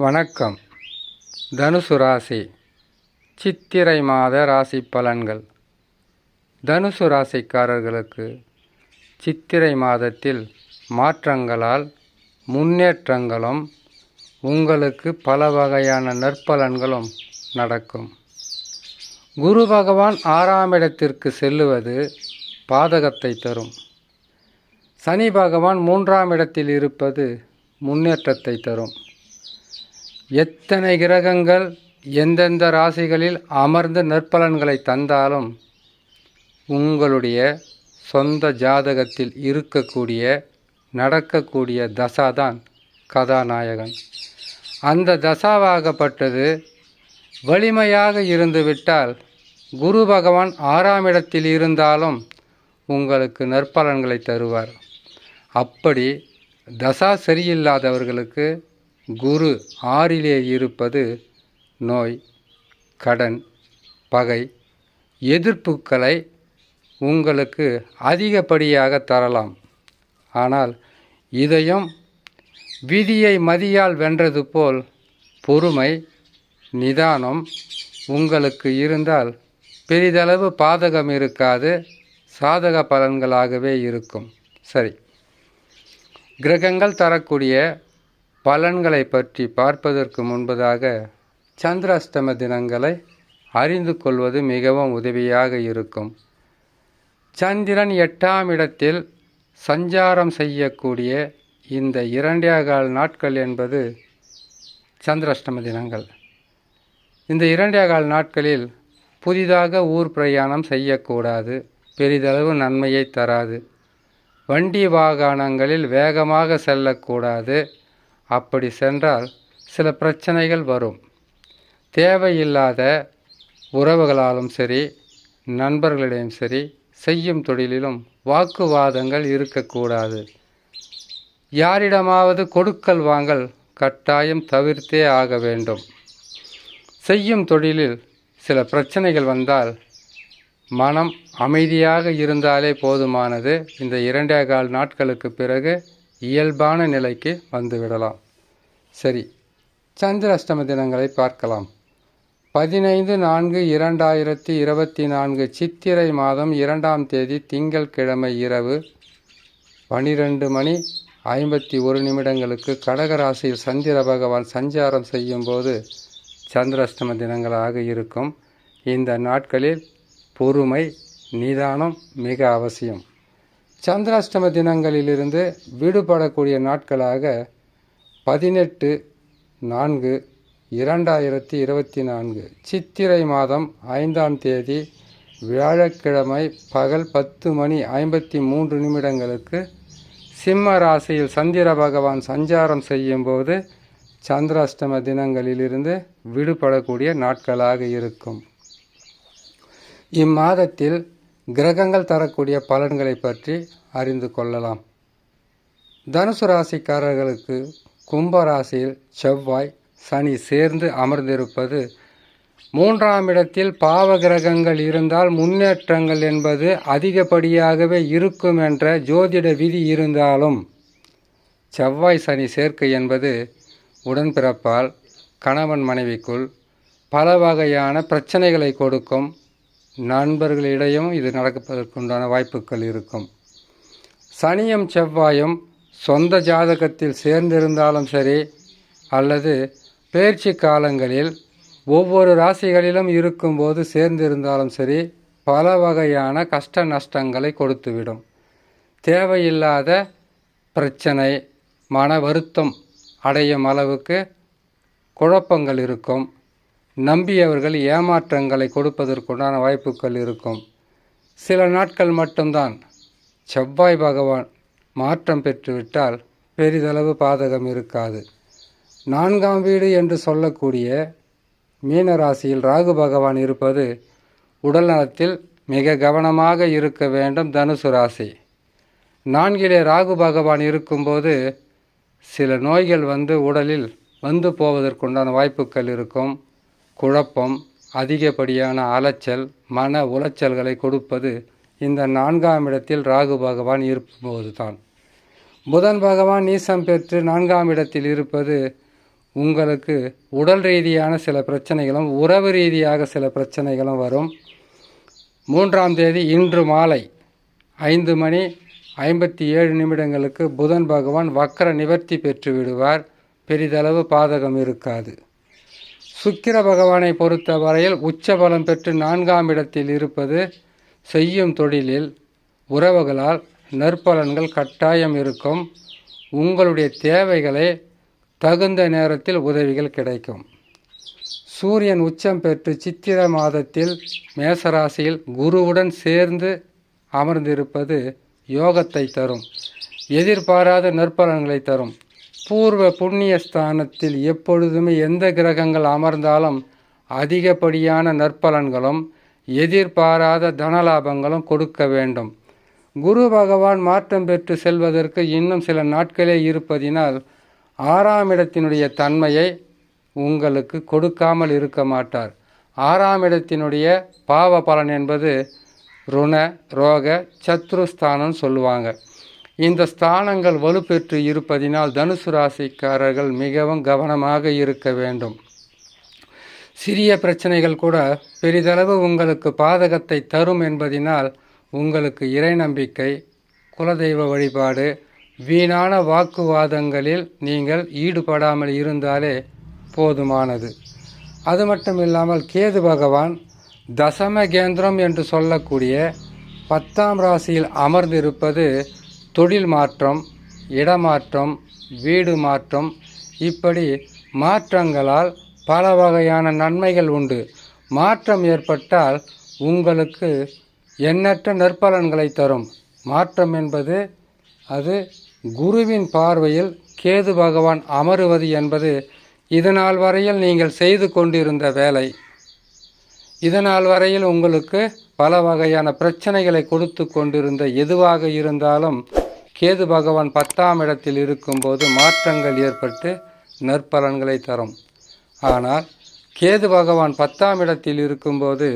வணக்கம். தனுசு ராசி. சித்திரை மாத ராசி பலன்கள். தனுசு ராசிக்காரர்களுக்கு சித்திரை மாதத்தில் மாற்றங்களால் முன்னேற்றங்களும் உங்களுக்கு பல வகையான நற்பலன்களும் நடக்கும். குரு பகவான் ஆறாம் இடத்திற்கு செல்லுவது பாதகத்தை தரும். சனி பகவான் மூன்றாம் இடத்தில் இருப்பது முன்னேற்றத்தை தரும். எத்தனை கிரகங்கள் எந்தெந்த ராசிகளில் அமர்ந்து நற்பலன்களை தந்தாலும் உங்களுடைய சொந்த ஜாதகத்தில் இருக்கக்கூடிய நடக்கக்கூடிய தசாதான் கதாநாயகன். அந்த தசாவாகப்பட்டது வலிமையாக இருந்துவிட்டால் குரு பகவான் ஆறாம் இடத்தில் இருந்தாலும் உங்களுக்கு நற்பலன்களை தருவார். அப்படி தசா சரியில்லாதவர்களுக்கு குரு ஆறிலே இருப்பது நோய் கடன் பகை எதிர்ப்புகளை உங்களுக்கு அதிகப்படியாக தரலாம். ஆனால் இதையும் விதியை மதியால் வென்றது போல் பொறுமை நிதானம் உங்களுக்கு இருந்தால் பெரிதளவு பாதகம் இருக்காது சாதக பலன்களாகவே இருக்கும். சரி. கிரகங்கள் தரக்கூடிய பலன்களை பற்றி பார்ப்பதற்கு முன்பதாக சந்திராஷ்டம தினங்களை அறிந்து கொள்வது மிகவும் உதவியாக இருக்கும். சந்திரன் எட்டாம் இடத்தில் சஞ்சாரம் செய்யக்கூடிய இந்த இரண்டே கால் நாட்கள் என்பது சந்திராஷ்டம தினங்கள். இந்த இரண்டே கால் நாட்களில் புதிதாக ஊர் பிரயாணம் செய்யக்கூடாது பெரிதளவு நன்மையை தராது. வண்டி வாகனங்களில் வேகமாக செல்லக்கூடாது. அப்படி சென்றால் சில பிரச்சனைகள் வரும். தேவையில்லாத உறவுகளாலும் சரி நண்பர்களிடையும் சரி செய்யும் தொழிலிலும் வாக்குவாதங்கள் இருக்கக்கூடாது. யாரிடமாவது கொடுக்கல் வாங்கல் கட்டாயம் தவிர்த்தே ஆக வேண்டும். செய்யும் தொழிலில் சில பிரச்சனைகள் வந்தால் மனம் அமைதியாக இருந்தாலே போதுமானது. இந்த இரண்டே கால் நாட்களுக்கு பிறகு இயல்பான நிலைக்கு வந்துவிடலாம். சரி சந்திராஷ்டம தினங்களை பார்க்கலாம். பதினைந்து நான்கு இரண்டாயிரத்தி இருபத்தி நான்கு சித்திரை மாதம் இரண்டாம் தேதி திங்கள் கிழமை இரவு பனிரெண்டு மணி ஐம்பத்தி ஒரு நிமிடங்களுக்கு கடகராசியில் சந்திர பகவான் சஞ்சாரம் செய்யும்போது சந்திராஷ்டம தினங்களாக இருக்கும். இந்த நாட்களில் பொறுமை நிதானம் மிக அவசியம். சந்திராஷ்டம தினங்களிலிருந்து விடுபடக்கூடிய நாட்களாக பதினெட்டு நான்கு இரண்டாயிரத்தி இருபத்தி நான்கு. சித்திரை மாதம் ஐந்தாம் தேதி வியாழக்கிழமை பகல் பத்து மணி ஐம்பத்தி மூன்று நிமிடங்களுக்கு சிம்ம ராசியில் சந்திர பகவான் சஞ்சாரம் செய்யும்போது சந்திராஷ்டம தினங்களிலிருந்து விடுபடக்கூடிய நாட்களாக இருக்கும். இம்மாதத்தில் கிரகங்கள் தரக்கூடிய பலன்களை பற்றி அறிந்து கொள்ளலாம். தனுசு ராசிக்காரர்களுக்கு கும்ப ராசியில் செவ்வாய் சனி சேர்ந்து அமர்ந்திருப்பது மூன்றாம் இடத்தில் பாவ கிரகங்கள் இருந்தால் முன்னேற்றங்கள் என்பது அதிகப்படியாகவே இருக்கும் என்ற ஜோதிட விதி இருந்தாலும் செவ்வாய் சனி சேர்க்கை என்பது உடன்பிறப்பால் கணவன் மனைவிக்குள் பல வகையான பிரச்சனைகளை கொடுக்கும். நண்பர்களிடையும் இது நடப்பதற்குண்டான வாய்ப்புகள் இருக்கும். சனியும் செவ்வாயும் சொந்த ஜாதகத்தில் சேர்ந்திருந்தாலும் சரி அல்லது பயிற்சி காலங்களில் ஒவ்வொரு ராசிகளிலும் இருக்கும்போது சேர்ந்திருந்தாலும் சரி பல வகையான கஷ்ட நஷ்டங்களை கொடுத்துவிடும். தேவையில்லாத பிரச்சனை மன வருத்தம் அடையும் அளவுக்கு குழப்பங்கள் இருக்கும். நம்பியவர்கள் ஏமாற்றங்களை கொடுப்பதற்குண்டான வாய்ப்புகள் இருக்கும். சில நாட்கள் மட்டும்தான். செவ்வாய் பகவான் மாற்றம் பெற்றுவிட்டால் பெரிதளவு பாதகம் இருக்காது. நான்காம் வீடு என்று சொல்லக்கூடிய மீனராசியில் ராகு பகவான் இருப்பது உடல் நலத்தில் மிக கவனமாக இருக்க வேண்டும் தனுசு ராசி. நான்கிலே ராகு பகவான் இருக்கும்போது சில நோய்கள் வந்து உடலில் வந்து போவதற்குண்டான வாய்ப்புகள் இருக்கும். குழப்பம் அதிகப்படியான அலைச்சல் மன உளைச்சல்களை கொடுப்பது இந்த நான்காம் இடத்தில் ராகு பகவான் இருப்போது தான் புதன் பகவான் நீசம் பெற்று நான்காம் இடத்தில் இருப்பது உங்களுக்கு உடல் ரீதியான சில பிரச்சனைகளும் உறவு ரீதியாக சில பிரச்சனைகளும் வரும். மூன்றாம் தேதி இன்று மாலை ஐந்து மணி ஐம்பத்தி ஏழு நிமிடங்களுக்கு புதன் பகவான் வக்கர நிவர்த்தி பெற்று விடுவார். பெரிதளவு பாதகம் இருக்காது. சுக்கிர பகவானை உச்ச உச்சபலம் பெற்று நான்காம் இடத்தில் இருப்பது செய்யும் தொழிலில் உறவுகளால் நற்பலன்கள் கட்டாயம் இருக்கும். உங்களுடைய தேவைகளை தகுந்த நேரத்தில் உதவிகள் கிடைக்கும். சூரியன் உச்சம் பெற்று சித்திர மாதத்தில் மேசராசியில் குருவுடன் சேர்ந்து அமர்ந்திருப்பது யோகத்தை தரும். எதிர்பாராத நற்பலன்களை தரும். பூர்வ புண்ணிய ஸ்தானத்தில் எப்பொழுதுமே எந்த கிரகங்கள் அமர்ந்தாலும் அதிகப்படியான நற்பலன்களும் எதிர்பாராத தனலாபங்களும் கொடுக்க வேண்டும். குரு பகவான் மாற்றம் பெற்று செல்வதற்கு இன்னும் சில நாட்களே இருப்பதினால் ஆறாம் இடத்தினுடைய தன்மையை உங்களுக்கு கொடுக்காமல் இருக்க மாட்டார். ஆறாம் இடத்தினுடைய பாவ பலன் என்பது ருண ரோக சத்ருஸ்தானம் சொல்லுவாங்க. இந்த ஸ்தானங்கள் வலுப்பெற்று இருப்பதினால் தனுசு ராசிக்காரர்கள் மிகவும் கவனமாக இருக்க வேண்டும். சிறிய பிரச்சனைகள் கூட பெரிதளவு உங்களுக்கு பாதகத்தை தரும் என்பதினால் உங்களுக்கு இறை நம்பிக்கை குலதெய்வ வழிபாடு வீணான வாக்குவாதங்களில் நீங்கள் ஈடுபடாமல் இருந்தாலே போதுமானது. அது மட்டும் இல்லாமல் கேது பகவான் தசம கேந்திரம் என்று சொல்லக்கூடிய பத்தாம் ராசியில் அமர்ந்திருப்பது தொழில் மாற்றம் இடமாற்றம் வீடு மாற்றம் இப்படி மாற்றங்களால் பல வகையான நன்மைகள் உண்டு. மாற்றம் ஏற்பட்டால் உங்களுக்கு எண்ணற்ற நற்பலன்களை தரும். மாற்றம் என்பது அது குருவின் பார்வையில் கேது பகவான் அமருவது என்பது இதனால் வரையில் நீங்கள் செய்து கொண்டிருந்த வேலை. இதனால் வரையில் உங்களுக்கு பல வகையான பிரச்சனைகளை கொடுத்து கொண்டிருந்த எதுவாக இருந்தாலும் கேது பகவான் பத்தாம் இடத்தில் இருக்கும்போது மாற்றங்கள் ஏற்பட்டு நற்பலன்களை தரும். ஆனால் கேது பகவான் பத்தாம் இடத்தில் இருக்கும்போது